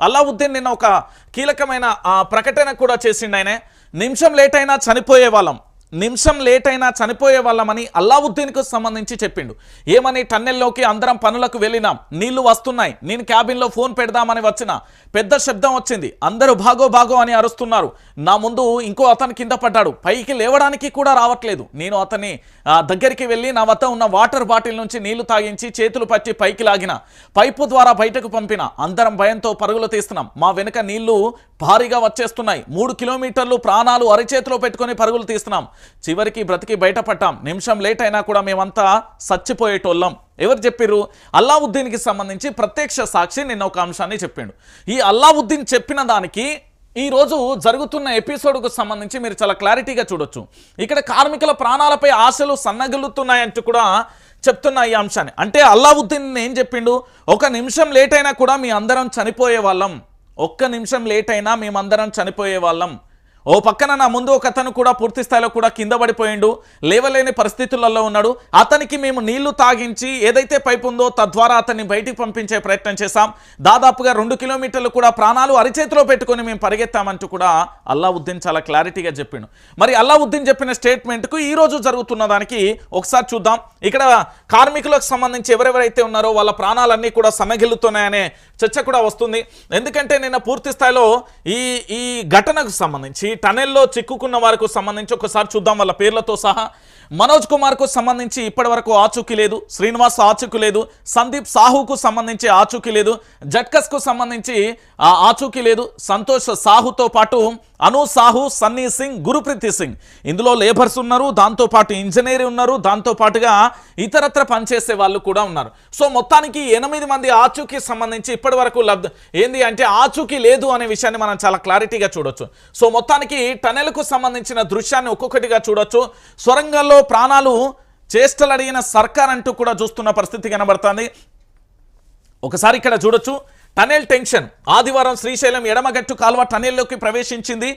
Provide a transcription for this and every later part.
అల్లావుద్దీన్ నిన్న ఒక కీలకమైన ఆ, ప్రకటన కూడా చేసిండు ఆయన. నిమిషం లేట్ అయినా చనిపోయే వాళ్ళం. నిమిషం లేట్ అయినా చనిపోయే వాళ్ళమని అల్లావుద్దీన్కు సంబంధించి చెప్పిండు. ఏమని టన్నెల్లోకి అందరం పనులకు వెళ్ళినాం. నీళ్ళు వస్తున్నాయి. నేను క్యాబిన్లో ఫోన్ పెడదామని వచ్చిన. పెద్ద శబ్దం వచ్చింది. అందరూ భాగో భాగో అని అరుస్తున్నారు. నా ముందు ఇంకో అతను కింద పడ్డాడు. పైకి లేవడానికి కూడా రావట్లేదు. నేను అతని దగ్గరికి వెళ్ళి నా వద్ద ఉన్న వాటర్ బాటిల్ నుంచి నీళ్ళు తాగించి చేతులు పట్టి పైకి లాగిన. పైపు ద్వారా బయటకు పంపిన. అందరం భయంతో పరుగులు తీస్తున్నాం. మా వెనుక నీళ్ళు భారీగా వచ్చేస్తున్నాయి. మూడు కిలోమీటర్లు ప్రాణాలు అరిచేతిలో పెట్టుకొని పరుగులు తీస్తున్నాం. చివరికి బ్రతికి బయటపడ్డాం. నిమిషం లేట్ అయినా కూడా మేమంతా చచ్చిపోయేటోళ్ళం. ఎవరు చెప్పిర్రు? అల్లావుద్దీన్కి సంబంధించి ప్రత్యక్ష సాక్షి నిన్న ఒక అంశాన్ని చెప్పిండు. ఈ అల్లావుద్దీన్ చెప్పిన దానికి ఈ రోజు జరుగుతున్న ఎపిసోడ్కు సంబంధించి మీరు చాలా క్లారిటీగా చూడొచ్చు. ఇక్కడ కార్మికుల ప్రాణాలపై ఆశలు సన్నగిలుతున్నాయంటూ కూడా చెప్తున్న ఈ అంశాన్ని. అంటే అల్లావుద్దీన్ ఏం చెప్పిండు? ఒక నిమిషం లేట్ అయినా కూడా మీ అందరం చనిపోయే వాళ్ళం. ఒక్క నిమిషం లేట్ అయినా మేమందరం చనిపోయే వాళ్ళం. ఓ పక్కన నా ముందు ఒక అతను కూడా పూర్తి స్థాయిలో కూడా కింద పడిపోయిండు. లేవలేని పరిస్థితులలో ఉన్నాడు. అతనికి మేము నీళ్ళు తాగించి ఏదైతే పైపు ఉందో తద్వారా అతన్ని బయటికి పంపించే ప్రయత్నం చేశాం. దాదాపుగా రెండు కిలోమీటర్లు కూడా ప్రాణాలు అరిచేతిలో పెట్టుకొని మేము పరిగెత్తామంటూ కూడా అల్లావుద్దీన్ చాలా క్లారిటీగా చెప్పిండు. మరి అల్లావుద్దీన్ చెప్పిన స్టేట్మెంట్కు ఈరోజు జరుగుతున్న దానికి ఒకసారి చూద్దాం. ఇక్కడ కార్మికులకు సంబంధించి ఎవరెవరైతే ఉన్నారో వాళ్ళ ప్రాణాలన్నీ కూడా సన్నగిల్లుతున్నాయనే చర్చ కూడా వస్తుంది. ఎందుకంటే నిన్న పూర్తి స్థాయిలో ఈ ఈ ఘటనకు సంబంధించి టనెల్లో చిక్కుకున్న వారికి సంబంధించి ఒకసారి చూద్దాం వాళ్ళ పేర్లతో సహా. మనోజ్ కుమార్కు సంబంధించి ఇప్పటివరకు ఆచూకీ లేదు శ్రీనివాస్ ఆచూకీ లేదు సందీప్ సాహుకు సంబంధించి ఆచూకీ లేదు జట్కస్కు సంబంధించి ఆచూకీ లేదు సంతోష్ సాహుతో పాటు అను సాహు సన్నీ సింగ్ గురుప్రీతి సింగ్. ఇందులో లేబర్స్ ఉన్నారు దాంతోపాటు ఇంజనీర్ ఉన్నారు దాంతో పాటుగా ఇతరత్ర పనిచేసే వాళ్ళు కూడా ఉన్నారు. సో మొత్తానికి ఎనిమిది మంది ఆచూకీ సంబంధించి ఇప్పటి వరకు లబ్ధ ఏంది అంటే ఆచూకీ లేదు అనే విషయాన్ని మనం చాలా క్లారిటీగా చూడొచ్చు. సో మొత్తానికి టనెల్కు సంబంధించిన దృశ్యాన్ని ఒక్కొక్కటిగా చూడొచ్చు. సొరంగంలో ప్రాణాలు చేష్టలడిగిన సర్కార్ అంటూ కూడా చూస్తున్న పరిస్థితి కనబడుతుంది. ఒకసారి ఇక్కడ చూడొచ్చు. Tunnel tension. ఆదివారం శ్రీశైలం ఎడమగట్టు కాలువ టనెల్లోకి ప్రవేశించింది.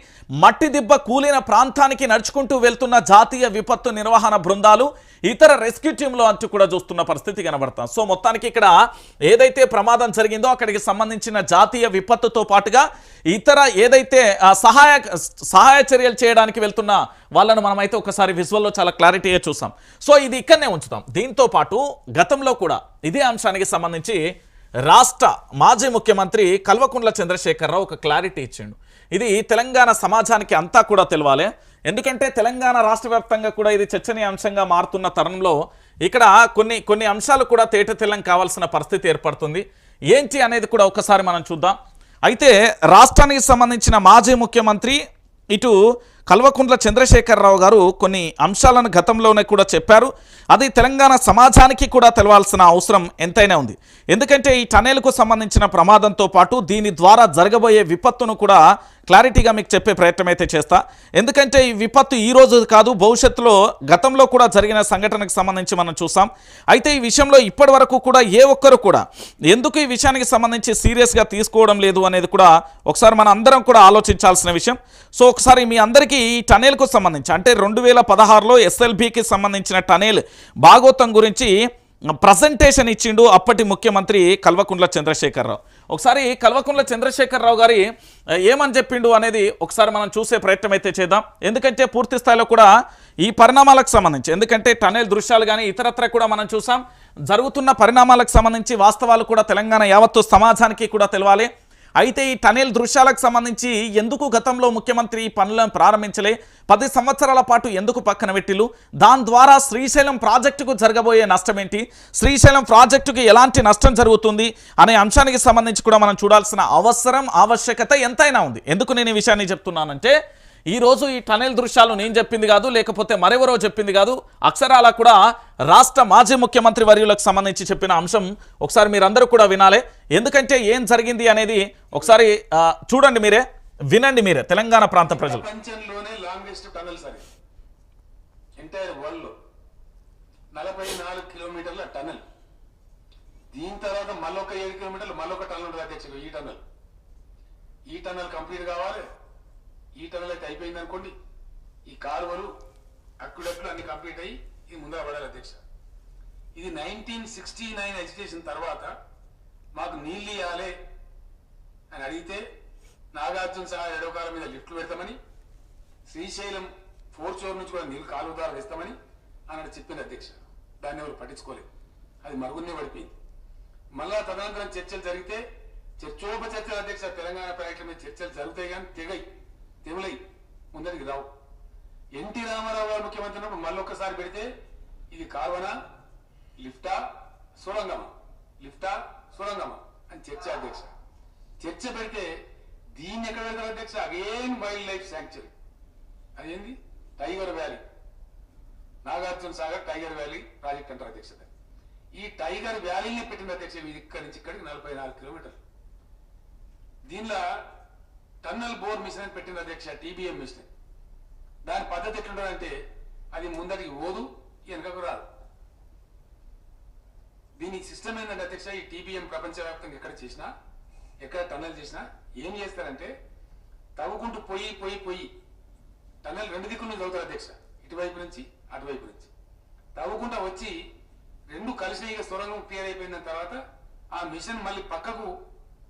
మట్టి దిబ్బ కూలిన ప్రాంతానికి నడుచుకుంటూ వెళ్తున్న జాతీయ విపత్తు నిర్వహణ బృందాలు ఇతర రెస్క్యూ టీంలో అంటూ కూడా చూస్తున్న పరిస్థితి కనబడతాం. సో మొత్తానికి ఇక్కడ ఏదైతే ప్రమాదం జరిగిందో అక్కడికి సంబంధించిన జాతీయ విపత్తుతో పాటుగా ఇతర ఏదైతే ఆ, సహాయ సహాయ చర్యలు చేయడానికి వెళ్తున్న వాళ్ళను మనమైతే ఒకసారి విజువల్లో చాలా క్లారిటీగా చూసాం. సో ఇది ఇక్కడనే ఉంచుతాం. దీంతో పాటు గతంలో కూడా ఇదే అంశానికి సంబంధించి రాష్ట్ర మాజీ ముఖ్యమంత్రి కల్వకుంట్ల చంద్రశేఖరరావు ఒక క్లారిటీ ఇచ్చిండు. ఇది తెలంగాణ సమాజానికి అంతా కూడా తెలవాలి. ఎందుకంటే తెలంగాణ రాష్ట్ర వ్యాప్తంగా కూడా ఇది చర్చనీయాంశంగా మారుతున్న తరుణంలో ఇక్కడ కొన్ని కొన్ని అంశాలు కూడా తేట తెల్లం కావాల్సిన పరిస్థితి ఏర్పడుతుంది. ఏంటి అనేది కూడా ఒకసారి మనం చూద్దాం. అయితే రాష్ట్రానికి సంబంధించిన మాజీ ముఖ్యమంత్రి ఇటు కల్వకుంట్ల చంద్రశేఖరరావు గారు కొన్ని అంశాలను గతంలోనే కూడా చెప్పారు. అది తెలంగాణ సమాజానికి కూడా తెలవాల్సిన అవసరం ఎంతైనా ఉంది. ఎందుకంటే ఈ టనెల్కు సంబంధించిన ప్రమాదంతో పాటు దీని ద్వారా జరగబోయే విపత్తును కూడా క్లారిటీగా మీకు చెప్పే ప్రయత్నం అయితే చేస్తా. ఎందుకంటే ఈ విపత్తు ఈ రోజు కాదు భవిష్యత్తులో గతంలో కూడా జరిగిన సంఘటనకు సంబంధించి మనం చూసాం. అయితే ఈ విషయంలో ఇప్పటి వరకు కూడా ఏ ఒక్కరు కూడా ఎందుకు ఈ విషయానికి సంబంధించి సీరియస్గా తీసుకోవడం లేదు అనేది కూడా ఒకసారి మన అందరం కూడా ఆలోచించాల్సిన విషయం. సో ఒకసారి మీ అందరికీ ఈ టనెల్కు సంబంధించి అంటే రెండు వేల పదహారులో ఎస్ఎల్బికి సంబంధించిన టనెల్ భాగోతం గురించి ప్రజెంటేషన్ ఇచ్చిండు అప్పటి ముఖ్యమంత్రి కల్వకుంట్ల చంద్రశేఖరరావు. ఒకసారి కల్వకుంట్ల చంద్రశేఖరరావు గారి ఏమని చెప్పిండు? అనేది ఒకసారి మనం చూసే ప్రయత్నం అయితే చేద్దాం. ఎందుకంటే పూర్తి స్థాయిలో కూడా ఈ పరిణామాలకు సంబంధించి ఎందుకంటే టనెల్ దృశ్యాలు కానీ ఇతరత్ర కూడా మనం చూసాం. జరుగుతున్న పరిణామాలకు సంబంధించి వాస్తవాలు కూడా తెలంగాణ యావత్తు సమాజానికి కూడా తెలవాలి. అయితే ఈ టనెల్ దృశ్యాలకు సంబంధించి ఎందుకు గతంలో ముఖ్యమంత్రి ఈ పనులను ప్రారంభించలే? పది సంవత్సరాల పాటు ఎందుకు పక్కన పెట్టిలు దాని ద్వారా శ్రీశైలం ప్రాజెక్టుకు జరగబోయే నష్టం ఏంటి శ్రీశైలం ప్రాజెక్టుకు ఎలాంటి నష్టం జరుగుతుంది? అనే అంశానికి సంబంధించి కూడా మనం చూడాల్సిన అవసరం ఆవశ్యకత ఎంతైనా ఉంది. ఎందుకు నేను ఈ విషయాన్ని చెప్తున్నానంటే ఈరోజు ఈ టనెల్ దృశ్యాలు నేను చెప్పింది కాదు లేకపోతే మరెవరో చెప్పింది కాదు. అక్షరాల కూడా రాష్ట్ర మాజీ ముఖ్యమంత్రి వర్యులకు సంబంధించి చెప్పిన అంశం ఒకసారి మీరందరూ కూడా వినాలి. ఎందుకంటే ఏం జరిగింది అనేది ఒకసారి చూడండి మీరే వినండి మీరే తెలంగాణ ప్రాంత ప్రజలు. నలభై నాలుగు కిలోమీటర్ల టనల్. దీని తర్వాత మళ్ళొక ఏడు కిలోమీటర్లు మళ్ళొక టనల్ దాకా ఈ టనల్. ఈ టనల్ కంప్లీట్ కావాలి. ఈ టనల్ అయితే అయిపోయింది అనుకోండి. ఈ కాలువలు అక్కుడక్కులు అన్ని కంప్లీట్ అయ్యి ఇది ముందర పడాలి అధ్యక్ష. ఇది నైన్టీన్ సిక్స్టీ నైన్ ఎడ్యుకేషన్ తర్వాత మాకు నీళ్ళు ఇవ్వాలి అడిగితే నాగార్జున సహా ఎడవకాల మీద లిఫ్ట్లు పెడతామని శ్రీశైలం ఫోర్ చోర్ నుంచి కూడా నీళ్ళు కాలువ ద్వారా వేస్తామని అన్నట్టు చెప్పింది అధ్యక్ష. దాన్ని ఎవరు పట్టించుకోలేదు. అది మరుగున్నే పడిపోయింది. మళ్ళా తదనంతరం చర్చలు జరిగితే చర్చోపచర్చల అధ్యక్ష తెలంగాణ ప్రాజెక్టుల మీద చర్చలు జరుగుతాయి కానీ తెగయి. తెగులై ముందరికి రావు. ఎన్టీ రామారావు గారు ముఖ్యమంత్రి ఉన్నప్పుడు మళ్ళీ ఒక్కసారి పెడితే ఇది కాల్వనా? లిఫ్టా? సొరంగమా? లిఫ్టా? సొరంగమా? అని చర్చ అధ్యక్ష. చర్చ పెడితే దీన్ని ఎక్కడ పెడతారు అధ్యక్ష? Again wild life sanctuary. అదేంది? Tiger valley. Nagarjuna Sagar tiger valley project అంటారు అధ్యక్ష ఈ టైగర్ వ్యాలీని పెట్టిన అధ్యక్ష ఇది ఇక్కడి నుంచి ఇక్కడికి నలభై నాలుగు కిలోమీటర్లు. దీనిలో టన్నల్ బోర్ మిషన్ అని పెట్టిన అధ్యక్ష టీబీఎం మిషన్. దాని పద్ధతి ఎట్లుంటుందంటే అది ముందరికి ఓదు వెనకకు రాదు. దీని సిస్టమ్ ఏంటంటే అధ్యక్ష ఈ టీబీఎం ప్రపంచవ్యాప్తంగా ఎక్కడ చేసినా ఎక్కడ టన్నల్ చేసినా ఏం చేస్తారంటే తవ్వుకుంటూ పోయి పోయి పోయి టన్నల్ రెండు దిక్కుల నుంచి అధ్యక్ష. ఇటువైపు నుంచి అటువైపు నుంచి. తవ్వుకుంటా వచ్చి రెండు కలిసి ఇక సొరంగం క్లియర్ అయిపోయిన తర్వాత ఆ మిషన్ మళ్ళీ పక్కకు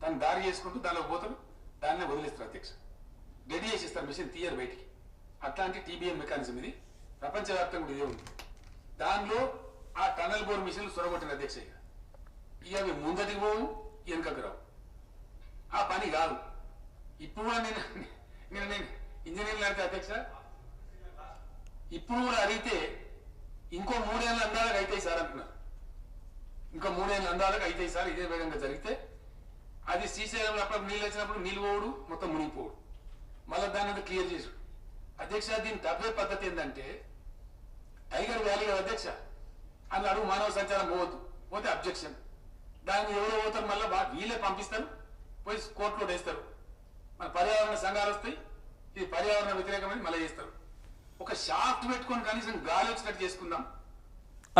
తను దారి చేసుకుంటూ దానిలో పోతారు దాన్నే వదిలిస్తారు అధ్యక్ష. రెడీ చేసి మిషన్ తీయరు బయటికి. అట్లాంటి టీబీఎం మెకానిజం ఇది. ప్రపంచవ్యాప్తంగా కూడా ఇదే ఉంది. దానిలో ఆ టనల్ బోర్ మిషన్లు సొరగొట్టిన అధ్యక్ష ఇక. ఇక అవి ముందటికి పోవు వెనుకకు రావు. ఆ పని కాదు. ఇప్పుడు కూడా నేను నేను నేను ఇంజనీర్లు అడిగితే అధ్యక్ష ఇప్పుడు కూడా అడిగితే ఇంకో మూడేళ్ళ అందాలకు అయితే సార్ అంటున్నారు. ఇంకో మూడేళ్ళ అందాలకు అయితే సార్ ఇదే విధంగా జరిగితే అది శ్రీశైలంలో అప్పుడు నీళ్ళు వచ్చినప్పుడు నీళ్ళు పోవుడు మొత్తం మునిగిపోవుడు. మళ్ళీ దాన్ని అంతా క్లియర్ చేసు అధ్యక్ష దీని తప్పే పద్ధతి ఏంటంటే టైగర్ వ్యాలీ అధ్యక్ష? అని అడుగు మానవ సంచారం పోవద్దు. పోతే అబ్జెక్షన్ దాన్ని ఎవరో పోతారు మళ్ళీ బాగా వీళ్ళే పంపిస్తారు. పోయి కోర్టులో వేస్తారు. మన పర్యావరణ సంఘాలు వస్తాయి. ఇది పర్యావరణ వ్యతిరేకమని మళ్ళీ చేస్తారు. ఒక షాఫ్ట్ పెట్టుకొని కనీసం గాలి వచ్చినట్టు చేసుకుందాం.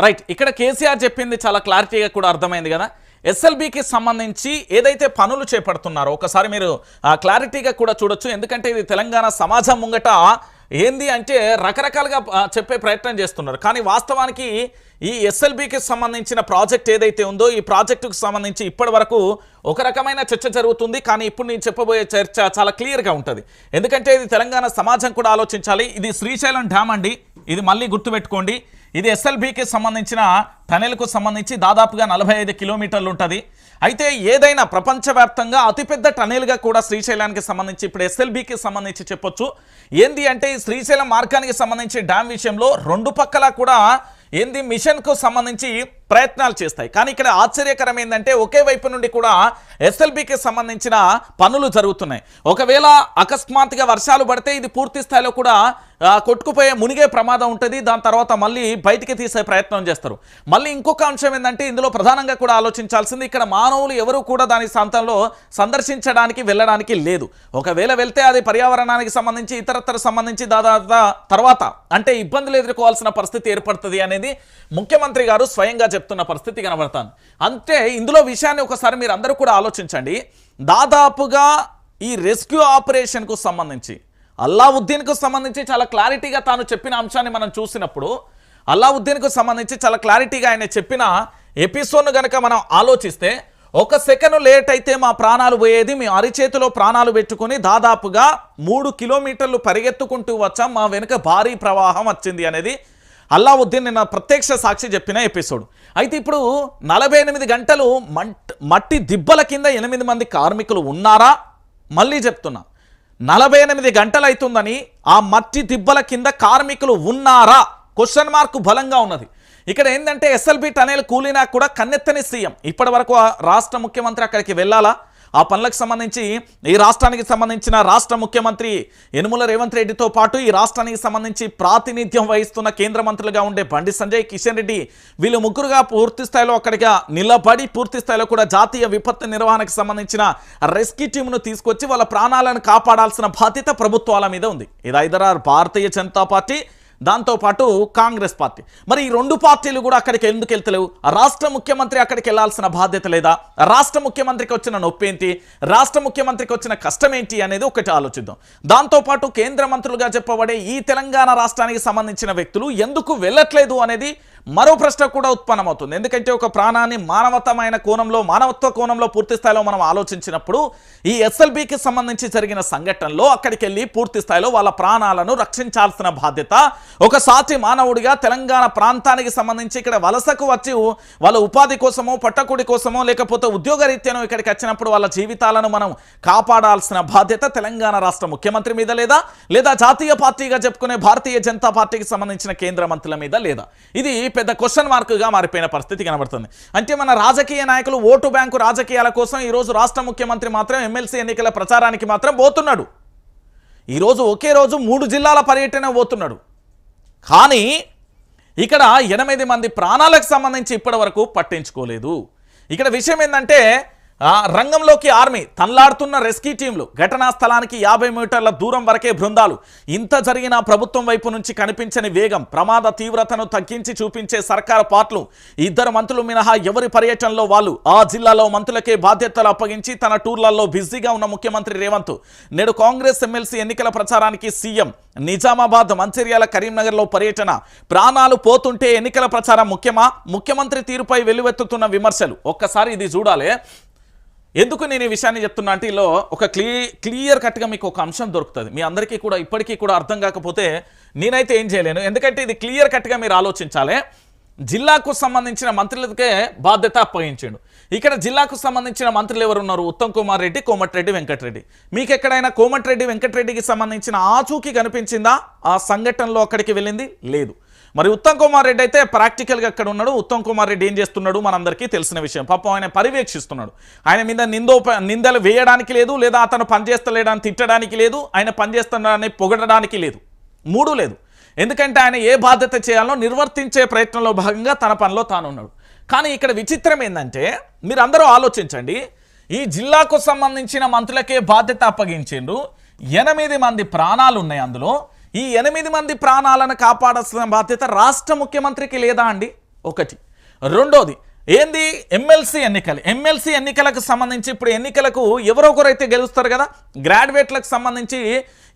రైట్ ఇక్కడ కేసీఆర్ చెప్పింది చాలా క్లారిటీగా కూడా అర్థమైంది కదా. ఎస్ఎల్బికి సంబంధించి ఏదైతే పనులు చేపడుతున్నారో ఒకసారి మీరు క్లారిటీగా కూడా చూడొచ్చు. ఎందుకంటే ఇది తెలంగాణ సమాజం ముంగట ఏంది అంటే రకరకాలుగా చెప్పే ప్రయత్నం చేస్తున్నారు. కానీ వాస్తవానికి ఈ ఎస్ఎల్బికి సంబంధించిన ప్రాజెక్ట్ ఏదైతే ఉందో ఈ ప్రాజెక్టుకు సంబంధించి ఇప్పటి వరకు ఒక రకమైన చర్చ జరుగుతుంది. కానీ ఇప్పుడు నేను చెప్పబోయే చర్చ చాలా క్లియర్గా ఉంటుంది. ఎందుకంటే ఇది తెలంగాణ సమాజం కూడా ఆలోచించాలి. ఇది శ్రీశైలం డ్యామ్ అండి. ఇది మళ్ళీ గుర్తుపెట్టుకోండి. ఇది ఎస్ఎల్బికి సంబంధించిన టనెల్కు సంబంధించి దాదాపుగా నలభై ఐదు కిలోమీటర్లు ఉంటుంది. అయితే ఏదైనా ప్రపంచవ్యాప్తంగా అతిపెద్ద టనెల్గా కూడా శ్రీశైలానికి సంబంధించి ఇప్పుడు ఎస్ఎల్బికి సంబంధించి చెప్పొచ్చు. ఏంది అంటే ఈ శ్రీశైలం మార్గానికి సంబంధించి డ్యామ్ విషయంలో రెండు పక్కల కూడా ఏంది మిషన్కు సంబంధించి ప్రయత్నాలు చేస్తాయి. కానీ ఇక్కడ ఆశ్చర్యకరం ఏంటంటే ఒకే వైపు నుండి కూడా ఎస్ఎల్బికి సంబంధించిన పనులు జరుగుతున్నాయి. ఒకవేళ అకస్మాత్తుగా వర్షాలు పడితే ఇది పూర్తి స్థాయిలో కూడా కొట్టుకుపోయే మునిగే ప్రమాదం ఉంటుంది. దాని తర్వాత మళ్ళీ బయటికి తీసే ప్రయత్నం చేస్తారు. మళ్ళీ ఇంకొక అంశం ఏంటంటే ఇందులో ప్రధానంగా కూడా ఆలోచించాల్సింది ఇక్కడ మానవులు ఎవరు కూడా దాని ప్రాంతంలో సందర్శించడానికి వెళ్ళడానికి లేదు. ఒకవేళ వెళ్తే అది పర్యావరణానికి సంబంధించి ఇతరతర సంబంధించి దాదాపు తర్వాత అంటే ఇబ్బందులు ఎదుర్కోవాల్సిన పరిస్థితి ఏర్పడుతుంది అనేది ముఖ్యమంత్రి గారు స్వయంగా చెప్తున్న పరిస్థితి కనబడతాను. అంతే ఇందులో విషయాన్ని ఒకసారి మీరు అందరూ కూడా ఆలోచించండి. దాదాపుగా ఈ రెస్క్యూ ఆపరేషన్కు సంబంధించి అల్లావుద్దీన్కు సంబంధించి చాలా క్లారిటీగా తాను చెప్పిన అంశాన్ని మనం చూసినప్పుడు అల్లావుద్దీన్కు సంబంధించి చాలా క్లారిటీగా ఆయన చెప్పిన ఎపిసోడ్ను గనక మనం ఆలోచిస్తే ఒక సెకండ్ లేట్ అయితే మా ప్రాణాలు పోయేది మేము అరిచేతిలో ప్రాణాలు పెట్టుకుని దాదాపుగా మూడు కిలోమీటర్లు పరిగెత్తుకుంటూ వచ్చాం మా వెనుక భారీ ప్రవాహం వచ్చింది అనేది అల్లావుద్దీన్ నిన్న ప్రత్యక్ష సాక్షి చెప్పిన ఎపిసోడ్. అయితే ఇప్పుడు నలభై ఎనిమిది గంటలు మట్టి దిబ్బల కింద ఎనిమిది మంది కార్మికులు ఉన్నారా? మళ్ళీ చెప్తున్నా. నలభై ఎనిమిది గంటలు అవుతుందని ఆ మట్టి దిబ్బల కింద కార్మికులు ఉన్నారా? క్వశ్చన్ మార్క్ బలంగా ఉన్నది. ఇక్కడ ఏంటంటే ఎస్ఎల్బి టనెల్ కూలినా కూడా కన్నెత్తని సీఎం. ఇప్పటి వరకు ఆ రాష్ట్ర ముఖ్యమంత్రి అక్కడికి వెళ్ళాలా? ఆ పనులకు సంబంధించి ఈ రాష్ట్రానికి సంబంధించిన రాష్ట్ర ముఖ్యమంత్రి యనుమల రేవంత్ రెడ్డితో పాటు ఈ రాష్ట్రానికి సంబంధించి ప్రాతినిధ్యం వహిస్తున్న కేంద్ర మంత్రులుగా ఉండే బండి సంజయ్ కిషన్ రెడ్డి వీళ్ళు ముగ్గురుగా పూర్తి స్థాయిలో అక్కడిగా నిలబడి పూర్తి స్థాయిలో కూడా జాతీయ విపత్తు నిర్వహణకు సంబంధించిన రెస్క్యూ టీమ్ను తీసుకొచ్చి వాళ్ళ ప్రాణాలను కాపాడాల్సిన బాధ్యత ప్రభుత్వాల మీద ఉంది. ఇది ఐదరారు భారతీయ జనతా పార్టీ దాంతోపాటు కాంగ్రెస్ పార్టీ. మరి ఈ రెండు పార్టీలు కూడా అక్కడికి ఎందుకు వెళ్తలేవు? రాష్ట్ర ముఖ్యమంత్రి అక్కడికి వెళ్ళాల్సిన బాధ్యత లేదా? రాష్ట్ర ముఖ్యమంత్రికి వచ్చిన నొప్పి ఏంటి? రాష్ట్ర ముఖ్యమంత్రికి వచ్చిన కష్టం ఏంటి అనేది ఒకటి ఆలోచిద్దాం. దాంతోపాటు కేంద్ర మంత్రులుగా చెప్పబడే ఈ తెలంగాణ రాష్ట్రానికి సంబంధించిన వ్యక్తులు ఎందుకు వెళ్ళట్లేదు అనేది మరో ప్రశ్న కూడా ఉత్పన్నమవుతుంది. ఎందుకంటే ఒక ప్రాణాన్ని మానవతమైన కోణంలో మానవత్వ కోణంలో పూర్తి స్థాయిలో మనం ఆలోచించినప్పుడు ఈ ఎస్ఎల్బికి సంబంధించి జరిగిన సంఘటనలో అక్కడికి వెళ్ళి పూర్తి స్థాయిలో వాళ్ళ ప్రాణాలను రక్షించాల్సిన బాధ్యత ఒక సాటి మానవుడిగా తెలంగాణ ప్రాంతానికి సంబంధించి ఇక్కడ వలసకు వచ్చి వాళ్ళ ఉపాధి కోసమో పట్టకుడి కోసమో లేకపోతే ఉద్యోగరీత్యానో ఇక్కడికి వచ్చినప్పుడు వాళ్ళ జీవితాలను మనం కాపాడాల్సిన బాధ్యత తెలంగాణ రాష్ట్ర ముఖ్యమంత్రి మీద లేదా లేదా జాతీయ పార్టీగా చెప్పుకునే భారతీయ జనతా పార్టీకి సంబంధించిన కేంద్ర మంత్రుల మీద లేదా? ఇది పెద్ద క్వశ్చన్ మార్కుగా మారిపోయిన పరిస్థితి కనబడుతుంది. అంటే మన రాజకీయ నాయకులు ఓటు బ్యాంకు రాజకీయాల కోసం ఈరోజు రాష్ట్ర ముఖ్యమంత్రి మాత్రం ఎమ్మెల్సీ ఎన్నికల ప్రచారానికి మాత్రం పోతున్నాడు. ఈరోజు ఒకే రోజు మూడు జిల్లాల పర్యటన పోతున్నాడు. కానీ ఇక్కడ ఎనిమిది మంది ప్రాణాలకు సంబంధించి ఇప్పటి వరకు పట్టించుకోలేదు. ఇక్కడ విషయం ఏంటంటే రంగంలోకి ఆర్మీ తన్లాడుతున్న రెస్క్యూ టీంలు ఘటనా స్థలానికి యాభై మీటర్ల దూరం వరకే బృందాలు. ఇంత జరిగిన ప్రభుత్వం వైపు నుంచి కనిపించని వేగం ప్రమాద తీవ్రతను తగ్గించి చూపించే సర్కారు పార్ట్లు ఇద్దరు మంత్రులు మినహా ఎవరి పర్యటనలో వాళ్ళు? ఆ జిల్లాలో మంత్రులకే బాధ్యతలు అప్పగించి తన టూర్లలో బిజీగా ఉన్న ముఖ్యమంత్రి రేవంత్ నేడు కాంగ్రెస్ ఎమ్మెల్సీ ఎన్నికల ప్రచారానికి సీఎం. నిజామాబాద్ మంచిర్యాల కరీంనగర్లో పర్యటన. ప్రాణాలు పోతుంటే ఎన్నికల ప్రచారం ముఖ్యమా? ముఖ్యమంత్రి తీరుపై వెలువెత్తుతున్న విమర్శలు. ఒక్కసారి ఇది చూడాలి. ఎందుకు నేను ఈ విషయాన్ని చెప్తున్నా అంటే ఇలా ఒక క్లీ క్లియర్ కట్గా మీకు ఒక అంశం దొరుకుతుంది. మీ అందరికీ కూడా ఇప్పటికీ కూడా అర్థం కాకపోతే నేనైతే ఏం చేయలేను. ఎందుకంటే ఇది క్లియర్ కట్గా మీరు ఆలోచించాలి. జిల్లాకు సంబంధించిన మంత్రులకే బాధ్యత అప్పగించాడు ఇక్కడ జిల్లాకు సంబంధించిన మంత్రులు ఎవరు ఉన్నారు ఉత్తమ్ కుమార్ రెడ్డి కోమటిరెడ్డి వెంకటరెడ్డి మీకు ఎక్కడైనా కోమటిరెడ్డి వెంకటరెడ్డికి సంబంధించిన ఆచూకీ కనిపించిందా? ఆ సంఘటనలో అక్కడికి వెళ్ళింది? లేదు. మరి ఉత్తమ్ కుమార్ రెడ్డి అయితే ప్రాక్టికల్గా అక్కడ ఉన్నాడు? ఉత్తమ్ కుమార్ రెడ్డి ఏం చేస్తున్నాడు? మనందరికీ తెలిసిన విషయం. పాపం ఆయన పర్యవేక్షిస్తున్నాడు. ఆయన మీద నిందో నిందలు వేయడానికి లేదు లేదా అతను పనిచేస్తలేడని తిట్టడానికి లేదు ఆయన పనిచేస్తున్నాడని పొగడడానికి లేదు. మూడు లేదు. ఎందుకంటే ఆయన ఏ బాధ్యత చేయాలో నిర్వర్తించే ప్రయత్నంలో భాగంగా తన పనిలో తాను ఉన్నాడు. కానీ ఇక్కడ విచిత్రం ఏంటంటే మీరు అందరూ ఆలోచించండి. ఈ జిల్లాకు సంబంధించిన మంత్రులకే బాధ్యత అప్పగించిండు. ఎనిమిది మంది ప్రాణాలు ఉన్నాయి అందులో. ఈ ఎనిమిది మంది ప్రాణాలను కాపాడాల్సిన బాధ్యత రాష్ట్ర ముఖ్యమంత్రికి లేదా అండి? ఒకటి. రెండోది ఏంది? ఎమ్మెల్సీ ఎన్నికలు. ఎమ్మెల్సీ ఎన్నికలకు సంబంధించి ఇప్పుడు ఎన్నికలకు ఎవరో ఒకరైతే గెలుస్తారు కదా? గ్రాడ్యుయేట్లకు సంబంధించి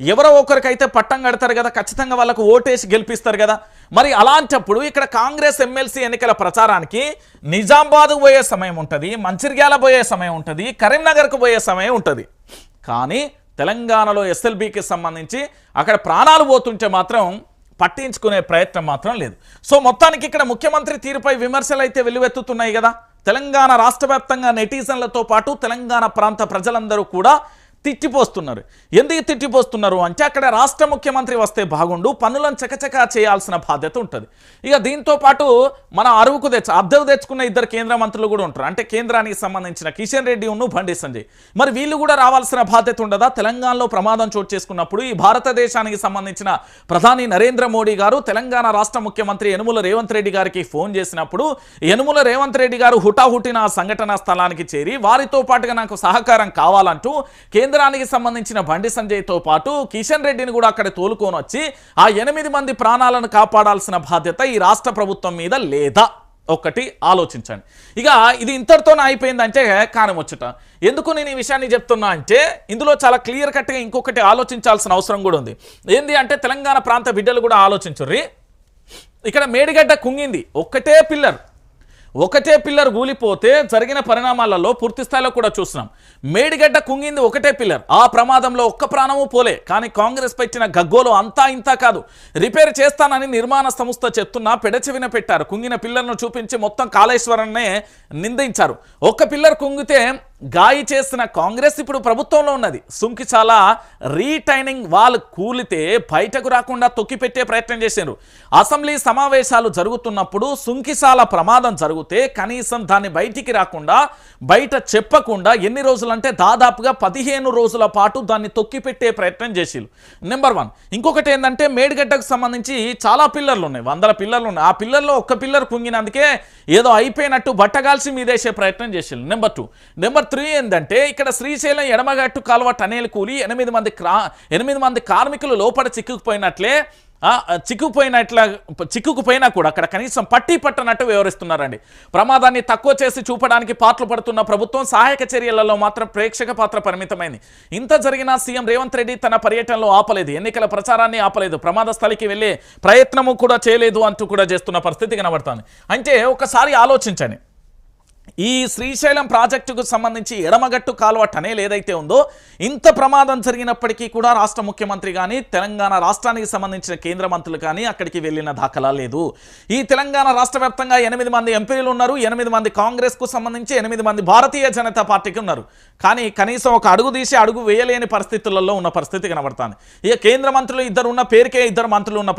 ఎవరో ఒకరికైతే పట్టం కడతారు కదా? ఖచ్చితంగా వాళ్ళకు ఓటేసి గెలిపిస్తారు కదా? మరి అలాంటప్పుడు ఇక్కడ కాంగ్రెస్ ఎమ్మెల్సీ ఎన్నికల ప్రచారానికి నిజామాబాద్ పోయే సమయం ఉంటుంది మంచిర్యాల పోయే సమయం ఉంటుంది కరీంనగర్కు పోయే సమయం ఉంటుంది. కానీ తెలంగాణలో ఎస్ఎల్బికి సంబంధించి అక్కడ ప్రాణాలు పోతుంటే మాత్రం పట్టించుకునే ప్రయత్నం మాత్రం లేదు. సో మొత్తానికి ఇక్కడ ముఖ్యమంత్రి తీరుపై విమర్శలు అయితే వెలువెత్తుతున్నాయి కదా. తెలంగాణ రాష్ట్ర వ్యాప్తంగా నెటిజన్లతో పాటు తెలంగాణ ప్రాంత ప్రజలందరూ కూడా తిట్టిపోస్తున్నారు. ఎందుకు తిట్టిపోస్తున్నారు అంటే అక్కడ రాష్ట్ర ముఖ్యమంత్రి వస్తే బాగుండు పనులను చకచకా చేయాల్సిన బాధ్యత ఉంటుంది. ఇక దీంతో పాటు మన అరువుకు తెచ్చు అద్దెకు తెచ్చుకున్న ఇద్దరు కేంద్ర మంత్రులు కూడా ఉంటారు. అంటే కేంద్రానికి సంబంధించిన కిషన్ రెడ్డి ఉన్ను బండి సంజయ్. మరి వీళ్ళు కూడా రావాల్సిన బాధ్యత ఉండదా? తెలంగాణలో ప్రమాదం చోటు చేసుకున్నప్పుడు ఈ భారతదేశానికి సంబంధించిన ప్రధాని నరేంద్ర మోడీ గారు తెలంగాణ రాష్ట్ర ముఖ్యమంత్రి యనుముల రేవంత్ రెడ్డి గారికి ఫోన్ చేసినప్పుడు యనుముల రేవంత్ రెడ్డి గారు హుటాహుటిన సంఘటన సంఘటనా స్థలానికి చేరి వారితో పాటుగా నాకు సహకారం కావాలంటూ కేంద్ర కేంద్రానికి సంబంధించిన బండి సంజయ్తో పాటు కిషన్ రెడ్డిని కూడా అక్కడ తోలుకొని వచ్చి ఆ ఎనిమిది మంది ప్రాణాలను కాపాడాల్సిన బాధ్యత ఈ రాష్ట్ర ప్రభుత్వం మీద లేదా? ఒక్కటి ఆలోచించండి. ఇక ఇది ఇంతటితోనే అయిపోయిందంటే కాని ఎందుకు నేను ఈ విషయాన్ని చెప్తున్నా అంటే ఇందులో చాలా క్లియర్ కట్గా ఇంకొకటి ఆలోచించాల్సిన అవసరం కూడా ఉంది. ఏంది అంటే తెలంగాణ ప్రాంత బిడ్డలు కూడా ఆలోచించుర్రి. ఇక్కడ మేడిగడ్డ కుంగింది. ఒక్కటే పిల్లర్. ఒకటే పిల్లర్ కూలిపోతే జరిగిన పరిణామాలలో పూర్తి స్థాయిలో కూడా చూస్తున్నాం. మేడిగడ్డ కుంగింది ఒకటే పిల్లర్. ఆ ప్రమాదంలో ఒక్క ప్రాణము పోలే. కానీ కాంగ్రెస్ పెట్టిన గగ్గోలు అంతా ఇంతా కాదు. రిపేర్ చేస్తానని నిర్మాణ సంస్థ చెప్తున్నా పెడచెవిన పెట్టారు. కుంగిన పిల్లర్ను చూపించి మొత్తం కాళేశ్వరన్నే నిందించారు. ఒక్క పిల్లర్ కుంగితే గాయి చేసిన కాంగ్రెస్ ఇప్పుడు ప్రభుత్వంలో ఉన్నది. సుంకిచాల రీటైనింగ్ వాల్ కూలితే బయటకు రాకుండా తొక్కిపెట్టే ప్రయత్నం చేశారు అసెంబ్లీ సమావేశాలు జరుగుతున్నప్పుడు సుంకిశాల ప్రమాదం జరిగితే కనీసం దాన్ని బయటికి రాకుండా బయట చెప్పకుండా ఎన్ని రోజులంటే దాదాపుగా పదిహేను రోజుల పాటు దాన్ని తొక్కిపెట్టే ప్రయత్నం చేసిరు నెంబర్ వన్. ఇంకొకటి ఏంటంటే మేడిగడ్డకు సంబంధించి చాలా పిల్లర్లు ఉన్నాయి. వందల పిల్లర్లు ఉన్నాయి. ఆ పిల్లర్లో ఒక్క పిల్లర్ కుంగినందుకే ఏదో అయిపోయినట్టు బట్టగాల్సి మీదేసే ప్రయత్నం చేసిరు నెంబర్ టూ. నెంబర్ త్రీ ఏంటంటే ఇక్కడ శ్రీశైలం ఎడమగట్టు కాలువ టనేలు కూలి ఎనిమిది మంది క్రా ఎనిమిది మంది కార్మికులు లోపల చిక్కుకుపోయినట్లే చిక్కుపోయినట్లా చిక్కుపోయినట్ల చిక్కుకుపోయినా కూడా అక్కడ కనీసం పట్టి పట్టనట్టు వ్యవహరిస్తున్నారండి ప్రమాదాన్ని తక్కువ చేసి చూపడానికి పాటలు పడుతున్న ప్రభుత్వం సహాయక చర్యలలో మాత్రం ప్రేక్షక పాత్ర పరిమితమైంది. ఇంత జరిగినా సీఎం రేవంత్ రెడ్డి తన పర్యటనలో ఆపలేదు ఎన్నికల ప్రచారాన్ని ఆపలేదు ప్రమాద స్థలికి వెళ్ళే ప్రయత్నము కూడా చేయలేదు అంటూ కూడా చేస్తున్న పరిస్థితి కనబడుతుంది. అంటే ఒకసారి ఆలోచించండి. ఈ శ్రీశైలం ప్రాజెక్టుకు సంబంధించి ఎడమగట్టు కాలువ టనేల్ ఏదైతే ఉందో ఇంత ప్రమాదం జరిగినప్పటికీ కూడా రాష్ట్ర ముఖ్యమంత్రి కానీ తెలంగాణ రాష్ట్రానికి సంబంధించిన కేంద్ర మంత్రులు కానీ అక్కడికి వెళ్ళిన దాఖలా లేదు. ఈ తెలంగాణ రాష్ట్ర వ్యాప్తంగా ఎనిమిది మంది ఎంపీలు ఉన్నారు ఎనిమిది మంది కాంగ్రెస్కు సంబంధించి ఎనిమిది మంది భారతీయ జనతా పార్టీకి ఉన్నారు. కానీ కనీసం ఒక అడుగు తీసి అడుగు వేయలేని పరిస్థితులలో ఉన్న పరిస్థితి కనబడుతుంది. ఇక కేంద్ర మంత్రులు ఇద్దరు ఉన్న పేరుకే ఇద్దరు మంత్రులు ఉన్న పరిస్థితి